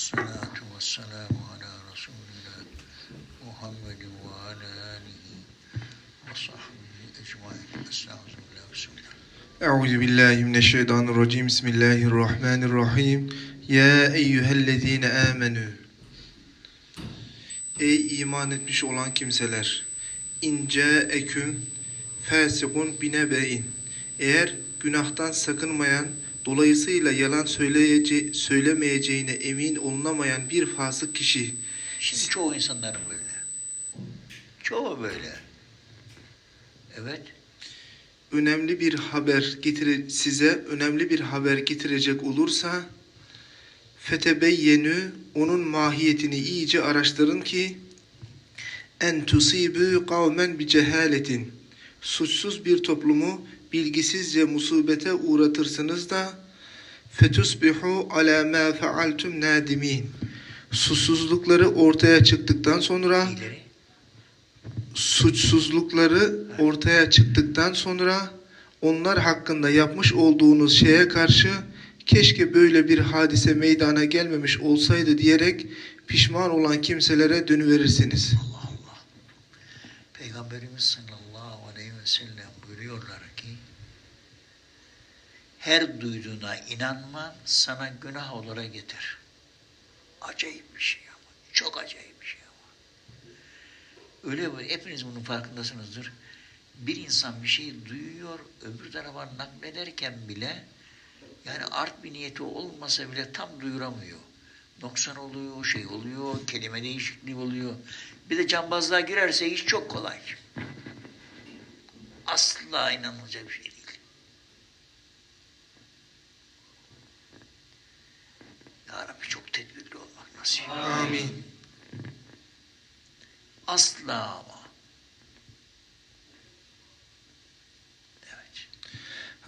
Esselatu vesselamu ala Resulina Muhammedin ve ala alihi ve sahbihi ecmain. Estağfirullah. Bismillah. Euzu billahi mineşşeytanirracim. Bismillahirrahmanirrahim. Ya eyyühellezine amenu. Ey iman etmiş olan kimseler. İnce eküm fasikun binebein. Eğer günahtan sakınmayan, dolayısıyla yalan söyleyece söylemeyeceğine emin olunamayan bir fasık kişi Şimdi çoğu insanların böyle. Çoğu böyle. Evet. önemli bir haber getire size önemli bir haber getirecek olursa fetebeyyenü onun mahiyetini iyice araştırın ki en tusibu kavmen bi cehaletin suçsuz bir toplumu bilgisizce musibete uğratırsınız da fetusbihu ala ma faaltum nadimin susuzlukları ortaya çıktıktan sonra suçsuzlukları ortaya çıktıktan sonra onlar hakkında yapmış olduğunuz şeye karşı keşke böyle bir hadise meydana gelmemiş olsaydı diyerek pişman olan kimselere dönüverirsiniz. Peygamberimiz sallallahu aleyhi ve sellem buyuruyorlar ki her duyduğuna inanma sana günah olarak getir. Acayip bir şey ama. Çok acayip bir şey ama. Öyle mi? Hepiniz bunun farkındasınızdır. Bir insan bir şeyi duyuyor, öbür tarafa naklederken bile yani art bir niyeti olmasa bile tam duyuramıyor. Noksan oluyor, şey oluyor, kelime değişikliği oluyor. Bir de cambazlığa girerse iş çok kolay. Asla inanılacak bir şey değil. Ya Rabbi çok tedbirli olmak nasip. Amin. Asla ama. Evet.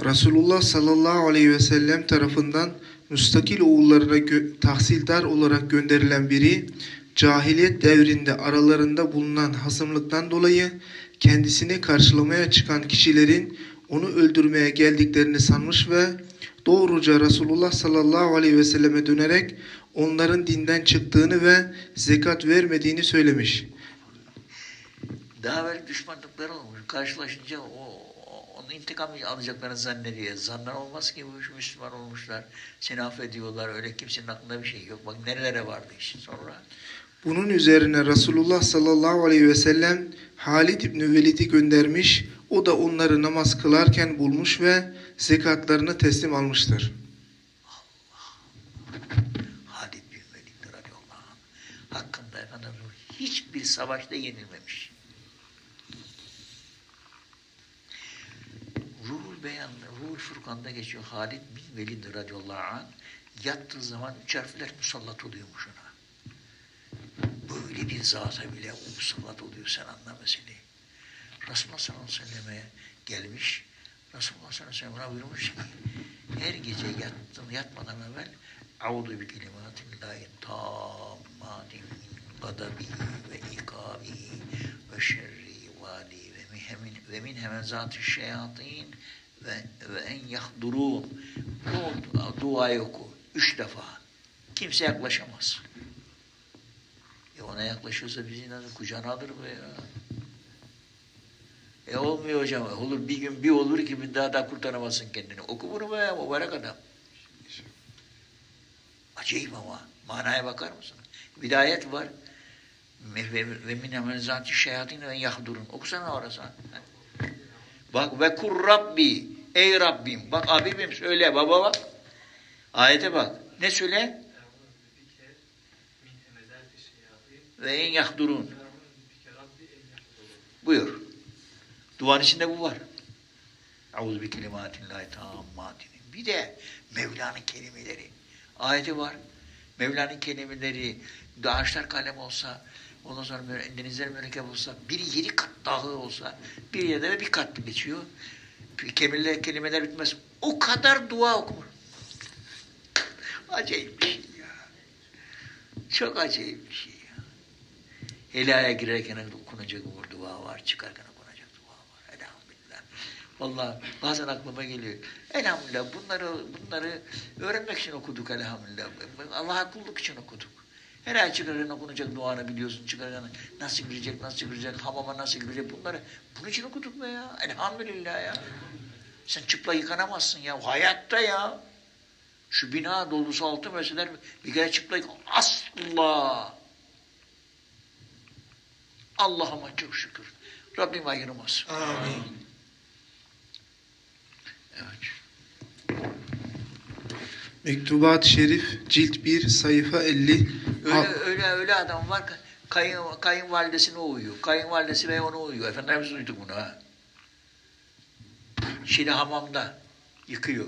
Resulullah sallallahu aleyhi ve sellem tarafından müstakil oğullarına tahsildar olarak gönderilen biri cahiliyet devrinde aralarında bulunan hasımlıktan dolayı kendisini karşılamaya çıkan kişilerin onu öldürmeye geldiklerini sanmış ve doğruca Resulullah sallallahu aleyhi ve selleme dönerek onların dinden çıktığını ve zekat vermediğini söylemiş. Daha evvel düşmanlıkları olmuş. Karşılaşınca o, onun intikam alacaklarını zannediyor. Zanlar olmaz ki bu Müslüman olmuşlar. Seni affediyorlar. Öyle kimsenin aklında bir şey yok. Bak nerelere vardı iş sonra. Bunun üzerine Resulullah sallallahu aleyhi ve sellem Halid İbni Velid'i göndermiş. O da onları namaz kılarken bulmuş ve zekatlarını teslim almıştır. Halid bin Velid radıyallahu anh. Hakkında efendim hiçbir savaşta yenilmemiş. Ruhul Beyan, Ruhul Furkan'da geçiyor Halid bin Velid radıyallahu anh. Yattığı zaman üç harfler musallat oluyormuş ona. Böyle bir zata bile o oluyor sen anla meseleyi. Resulullah sallallahu aleyhi ve selleme gelmiş. Resulullah sallallahu aleyhi ve sellem buyurmuş ki her gece yattın, yatmadan evvel Euzu bi kelimatillahi tammatin min gadabi ve ikabi ve şerri vali ve mihemin ve min hemezati şeyatin ve ve en yahdurun. Bu duayı oku. Üç defa. Kimse yaklaşamaz. E ona yaklaşırsa bizi nasıl kucağına alır mı ya? E olmuyor hocam. Olur bir gün bir olur ki bir daha da kurtaramazsın kendini. Oku bunu be mübarek adam. Acayip ama. Manaya bakar mısın? Hidayet var. Ve, min emelzati şeyatin ve yahdurun. Okusana orası. Bak ve kur Rabbi. Ey Rabbim. Bak abim söyle baba bak. Ayete bak. Ne söyle? Ve en yahdurun. Buyur. Duvarın içinde bu var. Euzu bi kelimatillahi tammatin. Bir de Mevla'nın kelimeleri. Ayeti var. Mevla'nın kelimeleri ağaçlar kalem olsa, ondan sonra denizler mürekkep olsa, biri yedi kat dağı olsa, bir yerde de bir kat geçiyor. Kelimeler, kelimeler bitmez. O kadar dua okunur. Acayip bir şey ya. Çok acayip bir şey ya. Helaya girerken okunacak umur dua var, çıkarken okunacak dua var. Elhamdülillah. Vallahi bazen aklıma geliyor. Elhamdülillah bunları bunları öğrenmek için okuduk elhamdülillah. Allah'a kulluk için okuduk. Her ay çıkarın okunacak duanı biliyorsun. Çıkarın nasıl girecek, nasıl girecek, hamama nasıl girecek bunları. Bunun için okuduk be ya. Elhamdülillah ya. Sen çıplak yıkanamazsın ya. Hayatta ya. Şu bina dolusu altı meseleler bir kere çıplak Asla. Allah'ıma çok şükür. Rabbim ayırmasın. Amin. Evet. Mektubat-ı Şerif cilt 1 sayfa 50 Öyle, Al- öyle, öyle adam var ki kayın, kayınvalidesine uyuyor. Kayınvalidesi ve ona uyuyor. Efendimiz duyduk bunu ha. Şimdi hamamda yıkıyor.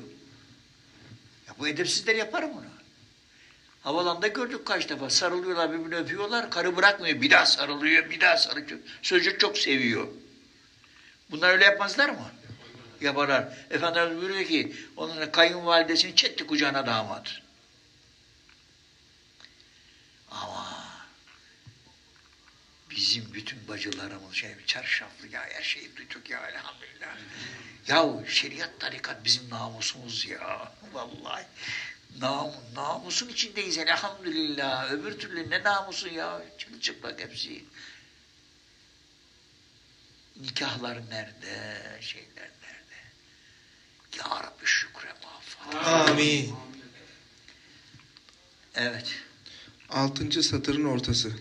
Ya bu edepsizler yapar bunu. Havalanda gördük kaç defa. Sarılıyorlar birbirini öpüyorlar. Karı bırakmıyor. Bir daha sarılıyor, bir daha sarılıyor. Sözcük çok seviyor. Bunlar öyle yapmazlar mı? Yaparlar. Efendimiz buyuruyor ki onun kayınvalidesini çekti kucağına damat. Ama bizim bütün bacılarımız şey çarşaflı ya her şeyi duyduk ya elhamdülillah. Ya şeriat tarikat bizim namusumuz ya. Vallahi. Nam, namusun içindeyiz elhamdülillah. Öbür türlü ne namusu ya. Çıplak hepsi. Nikahlar nerede? Şeyler nerede? Ya Rabbi şükre mağfiret. Amin. Evet. Altıncı satırın ortası.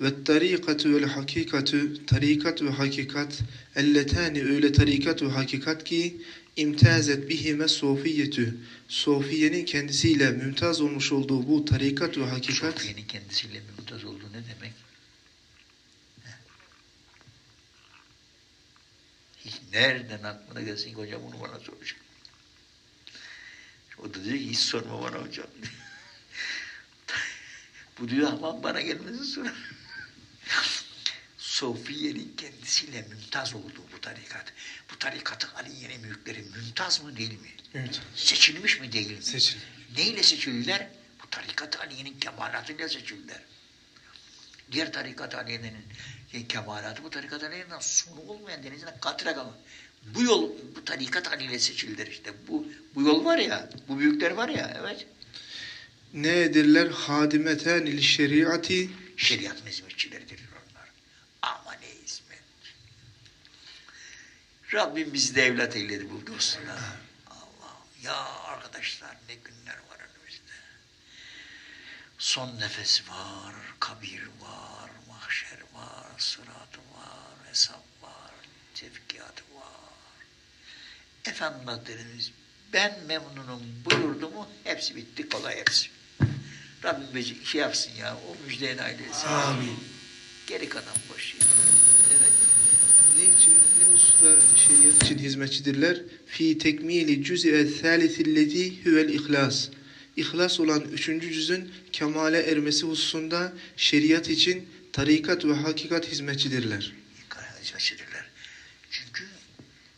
Ve tarikatu vel hakikatu tarikat ve hakikat elletani öyle tarikat ve hakikat ki imtazet bihime sofiyetu sofiyenin kendisiyle mümtaz olmuş olduğu bu tarikat ve hakikat Sofiye'nin kendisiyle mümtaz olduğu ne demek? Hiç nereden aklına gelsin ki hocam bunu bana soracak. O da diyor ki hiç sorma bana hocam. Bu diyor aman bana gelmesin sonra. Sofiye'nin kendisiyle mümtaz olduğu bu tarikat. Bu tarikatın Aliye'nin büyükleri mümtaz mı değil mi? evet, Seçilmiş mi değil mi? seçin. Neyle seçildiler? Bu tarikat Aliye'nin kemalatıyla seçildiler. Diğer tarikat Aliye'nin kemalatı bu tarikat Aliye'nin sonu olmayan denizine katre kalın. Bu yol, bu tarikat Aliye'yle seçildiler işte. Bu, bu yol var ya, bu büyükler var ya, evet. Ne edirler hadimeten il şeriati Şeriat hizmetçileridir onlar. Ama ne hizmet. Rabbim bizi de evlat eyledi bu dostuna. Allah'ım ya arkadaşlar ne günler var önümüzde. Son nefes var, kabir var, mahşer var, sırat var, hesap var, tevkiat var. Efendim Hazretlerimiz ben memnunum buyurdu mu hepsi bitti kolay hepsi. Rabbim bizi şey yapsın ya o müjdeyi nail etsin. Amin. Geri kalan boş ya. Ne için, ne hususta şeriat için hizmetçidirler? Fi tekmili cüz'e thâlisillezî huvel ihlas. İhlas olan üçüncü cüzün kemale ermesi hususunda şeriat için tarikat ve hakikat hizmetçidirler. Hizmetçidirler. Çünkü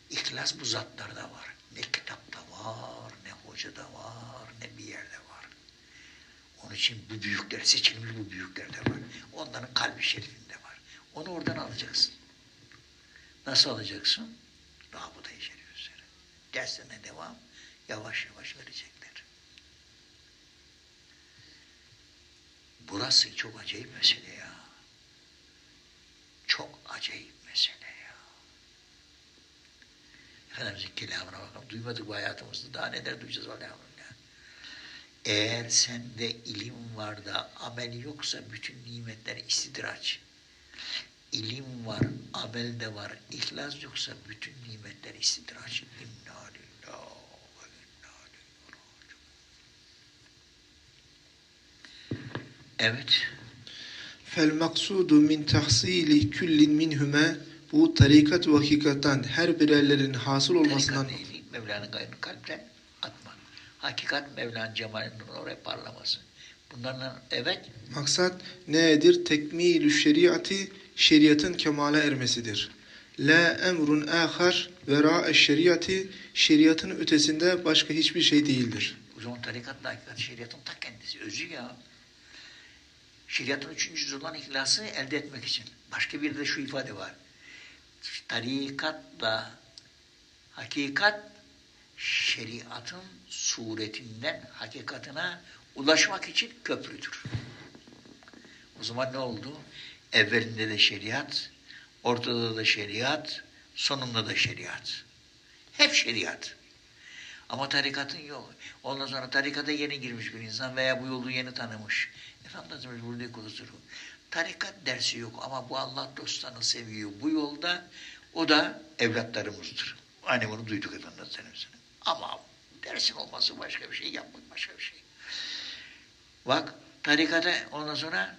ihlas bu zatlarda var. Ne kitapta var, ne hocada var, ne bir yerde var. Onun için bu büyükler, seçilmiş bu büyüklerde var. Onların kalbi şerifinde var. Onu oradan alacaksın. Nasıl alacaksın? Rabıta-i Şerif üzere. Derslerine devam, yavaş yavaş verecekler. Burası çok acayip mesele ya. Çok acayip mesele ya. Efendimizin kelamına bakalım. Duymadık bu hayatımızda. Daha neler duyacağız elhamdülillah. Eğer sende ilim var da amel yoksa bütün nimetler istidraç. İlim var, amel de var, ihlas yoksa bütün nimetler istidraç. İnna lillahi ve inna. Evet. Fel maksudu min tahsili küllin minhüme bu tarikat ve hakikattan her birerlerin hasıl olmasından? Mevla'nın gayrını kalpten atma. Hakikat Mevla'nın cemalinin oraya parlaması. Bunlarla evet maksat nedir? Tekmilü şeriatı şeriatın kemale ermesidir. La emrun ahar vera şeriatı şeriatın ötesinde başka hiçbir şey değildir. o zaman tarikatla hakikat şeriatın ta kendisi. Özü ya. Şeriatın üçüncü cüzü olan ihlası elde etmek için. Başka bir de şu ifade var. Tarikatla Hakikat şeriatın suretinden hakikatine ulaşmak için köprüdür. O zaman ne oldu? Evvelinde de şeriat, ortada da şeriat, sonunda da şeriat. Hep şeriat. Ama tarikatın yok. Ondan sonra tarikata yeni girmiş bir insan veya bu yolu yeni tanımış. Efendimiz burada kusuru. Tarikat dersi yok ama bu Allah dostlarını seviyor. Bu yolda o da evlatlarımızdır. Hani bunu duyduk Efendimiz'den. Ama dersin olması başka bir şey, yapmak başka bir şey. Bak tarikata ondan sonra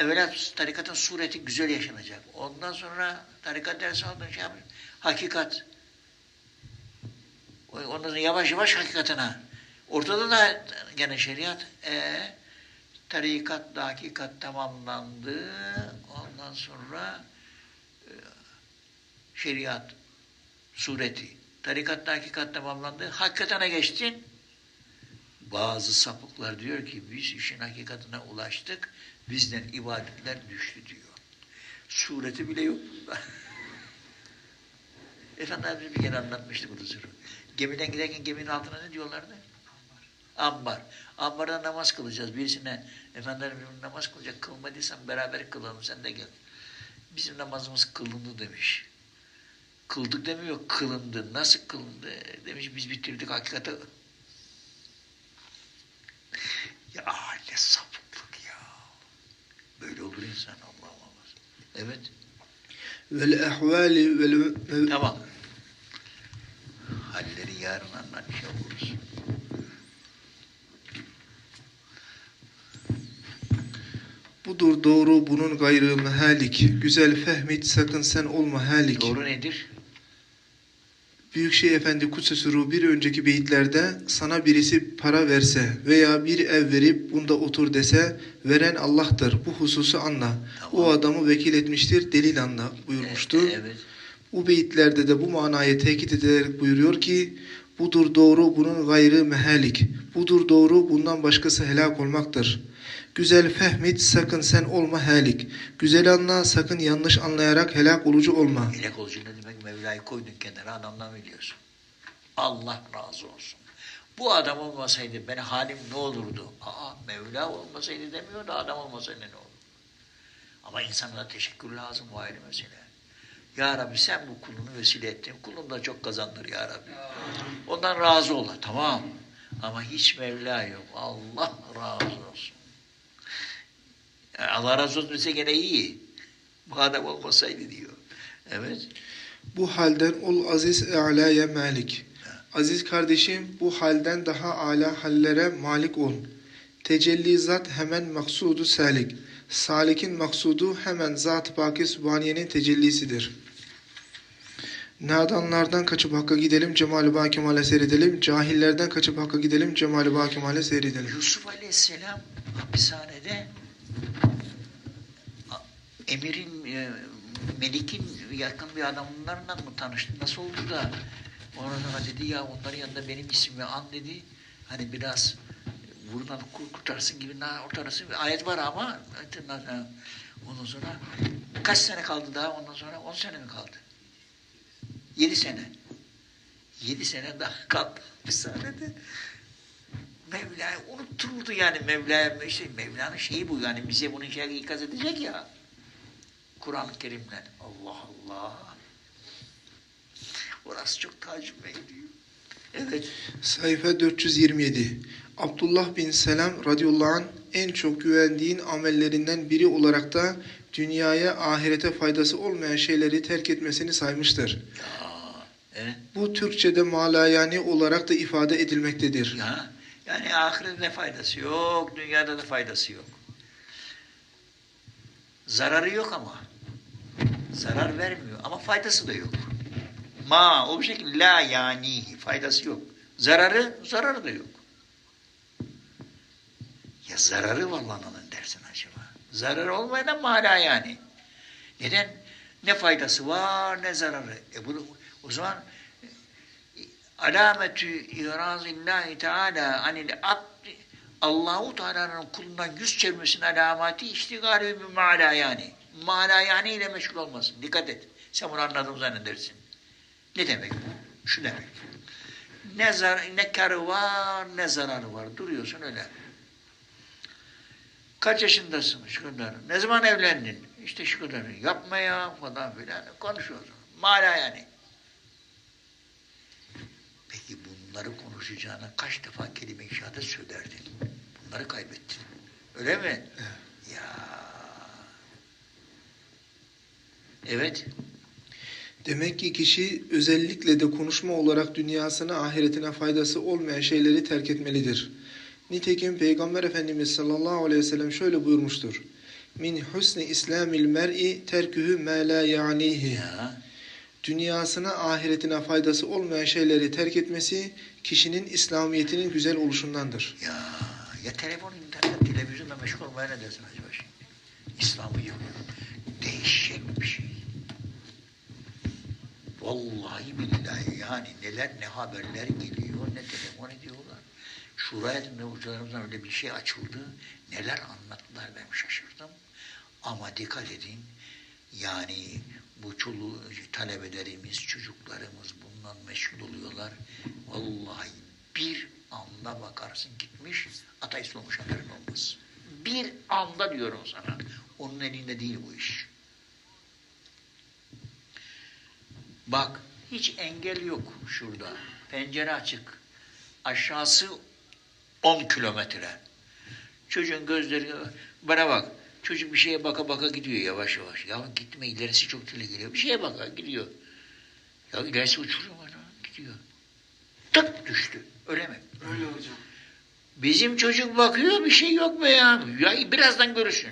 evvela tarikatın sureti güzel yaşanacak. Ondan sonra tarikat dersi aldığın şey yapmış. Hakikat. Ondan sonra yavaş yavaş hakikatine. Ortada da gene şeriat. E, tarikat da hakikat tamamlandı. Ondan sonra e, şeriat sureti. Tarikat da hakikat tamamlandı. Hakikatine geçtin. Bazı sapıklar diyor ki biz işin hakikatine ulaştık. Bizden ibadetler düştü diyor. Sureti bile yok bunda. Efendimiz bir kere anlatmıştı bu sırrı. Gemiden giderken geminin altına ne diyorlardı? Ambar. Ambarda namaz kılacağız. Birisine efendim namaz kılacak kılmadıysan beraber kılalım sen de gel. Bizim namazımız kılındı demiş. Kıldık demiyor kılındı. Nasıl kılındı? Demiş biz bitirdik hakikati. Ya. Böyle olur insan Allah Allah. Evet. Vel ehvali vel Tamam. Halleri yarın anlatmış oluruz. budur doğru bunun gayrı mehalik. Güzel fehmit sakın sen olma halik. Doğru nedir? Büyükşehir Efendi Kutsesuru bir önceki beyitlerde sana birisi para verse veya bir ev verip bunda otur dese veren Allah'tır. Bu hususu anla. Tamam. O adamı vekil etmiştir delil anla buyurmuştu. Evet, evet. Bu beyitlerde de bu manayı tekit ederek buyuruyor ki budur doğru bunun gayrı mehalik. Budur doğru bundan başkası helak olmaktır. Güzel fehmit sakın sen olma helik. Güzel anla sakın yanlış anlayarak helak olucu olma. Melek olucu ne demek? Mevla'yı koydun kenara adamdan biliyorsun. Allah razı olsun. Bu adam olmasaydı benim halim ne olurdu? Aa Mevla olmasaydı demiyor da adam olmasaydı ne olur? Ama insana teşekkür lazım o ayrı mesele. Ya Rabbi sen bu kulunu vesile ettin. Kulun da çok kazandır ya Rabbi. Ondan razı ol. Tamam. Ama hiç Mevla yok. Allah razı olsun. Yani Allah razı olsun dese gene iyi. Bu adam olmasaydı diyor. Evet. Bu halden ol aziz e'lâye malik. Aziz kardeşim bu halden daha âlâ hallere malik ol. Tecelli zat hemen maksudu salik. Salik'in maksudu hemen Zat-ı Pâki Sübhaniye'nin tecellisidir. Nadanlardan kaçıp Hakk'a gidelim, Cemal-i Bâkemal'e seyredelim. Cahillerden kaçıp Hakk'a gidelim, Cemal-i Bâkemal'e seyredelim. Yusuf Aleyhisselam hapishanede emirin, e, Melik'in yakın bir adamlarla mı tanıştı? Nasıl oldu da sonra dedi ya onların yanında benim ismimi an dedi. Hani biraz buradan kur- kurtarsın gibi na- ortarası bir ayet var ama ondan sonra kaç sene kaldı daha ondan sonra? On sene mi kaldı? Yedi sene. Yedi sene daha kaldı hapishanede. Mevla'yı unutturdu yani Mevla işte Mevla'nın şeyi bu yani bize bunu şey ikaz edecek ya. Kur'an-ı Kerim'le. Allah Allah. Orası çok tacübe ediyor. Evet. Sayfa 427 Abdullah bin Selam radıyallahu anh en çok güvendiğin amellerinden biri olarak da dünyaya ahirete faydası olmayan şeyleri terk etmesini saymıştır. Ya, evet. Bu Türkçe'de malayani olarak da ifade edilmektedir. Ya, yani ahirette faydası yok, dünyada da faydası yok. Zararı yok ama. Zarar vermiyor ama faydası da yok. Ma o bir şekilde la yani faydası yok. Zararı, zararı da yok. Ya zararı var lan onun dersin acaba. Zararı olmayan mala yani. Neden? Ne faydası var ne zararı. E bunu, o zaman alametü irazillahi teala anil abdi Allahu Teala'nın kulundan yüz çevirmesinin alameti iştigali bir mala yani. Mala yani ile meşgul olmasın. Dikkat et. Sen bunu anladın zannedersin. Ne demek bu? Şu demek. Ne, zar ne karı var ne zararı var. Duruyorsun öyle. Kaç yaşındasın? Şu kadar. Ne zaman evlendin? İşte şu kadar. Yapma ya falan filan. Konuşuyorsun. Mala yani. Peki bunları konuşacağına kaç defa kelime-i şehadet söylerdin? Bunları kaybettin. Öyle mi? Ya. Evet. Demek ki kişi özellikle de konuşma olarak dünyasına ahiretine faydası olmayan şeyleri terk etmelidir. Nitekim Peygamber Efendimiz sallallahu aleyhi ve sellem şöyle buyurmuştur. Min husni islamil mer'i terkühü ma la ya'nihi. Ya. Dünyasına ahiretine faydası olmayan şeyleri terk etmesi kişinin İslamiyetinin güzel oluşundandır. Ya. Ya telefon, internet, televizyonla meşgul olmaya ne dersin acaba şimdi? İslam'ı yapıyor. Değişik bir şey. Vallahi billahi yani neler ne haberler geliyor ne telefon ediyorlar. Şuraya da hocalarımızdan öyle bir şey açıldı. Neler anlattılar ben şaşırdım. Ama dikkat edin yani bu çoluğu talebelerimiz, çocuklarımız bundan meşgul oluyorlar. Vallahi bir anda bakarsın gitmiş ateist olmuş haberin olmaz. Bir anda diyorum sana. Onun elinde değil bu iş. Bak hiç engel yok şurada. Pencere açık. Aşağısı 10 kilometre. Çocuğun gözleri bana bak. Çocuk bir şeye baka baka gidiyor yavaş yavaş. Ya gitme ilerisi çok tehlikeli. Bir şeye baka gidiyor. Ya ilerisi uçuruyor bana gidiyor. Tık düştü. Öyle mi? Öyle hocam. Bizim çocuk bakıyor bir şey yok be ya. Ya birazdan görürsün.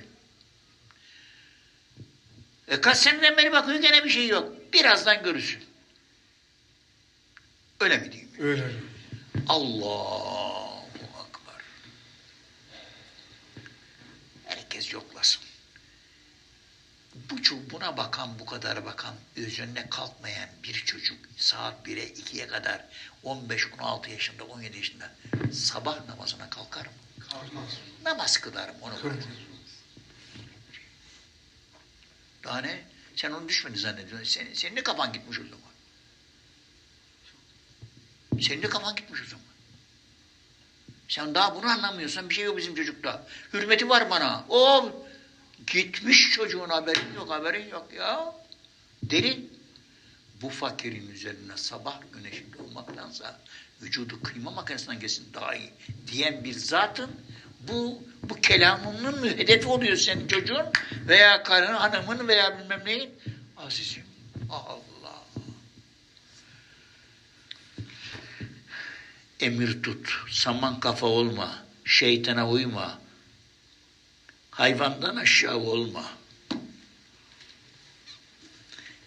E kaç seneden beri bakıyor gene bir şey yok. Birazdan görürsün. Öyle mi diyeyim? Öyle. Allahu Herkes yoklasın. Bu buna bakan, bu kadar bakan, üzerine kalkmayan bir çocuk saat 1'e 2'ye kadar 15, 16 yaşında, 17 yaşında sabah namazına kalkar mı? Kalkmaz. Namaz kılarım onu bırakın. Daha ne? Sen onu düşmedi zannediyorsun. Senin, senin de kafan gitmiş o zaman. Senin de kafan gitmiş o zaman. Sen daha bunu anlamıyorsan bir şey yok bizim çocukta. Hürmeti var bana. O gitmiş çocuğun haberin yok, haberin yok ya. Derin. Bu fakirin üzerine sabah güneşinde olmaktansa vücudu kıyma makinesinden geçsin daha iyi diyen bir zatın bu bu kelamının hedefi oluyor senin çocuğun veya karın, hanımın veya bilmem neyin. Azizim Allah. Emir tut, saman kafa olma, şeytana uyma, hayvandan aşağı olma.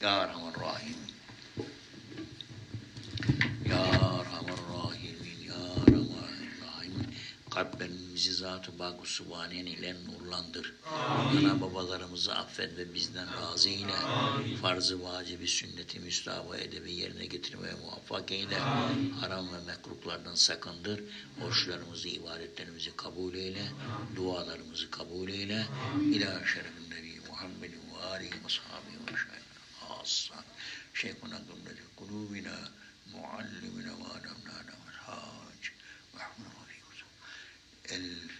Ya Rahman Rahim. Ya Rahman Rahimin, Ya Rahman Rahim bizi Zat-ı Bak-ı ile nurlandır. Amin. Ana babalarımızı affet ve bizden razı ile farz-ı vacibi sünneti müstahaba edebi yerine getirmeye muvaffak eyle. Amin. Haram ve mekruklardan sakındır. Hoşlarımızı, ibadetlerimizi kabul eyle. Dualarımızı kabul eyle. İlâ şerefin nebi Muhammedin ve âlihi ve sahabeyi ve şahidin. Hasan. Şeyhuna gümreti kulubina muallimine ve el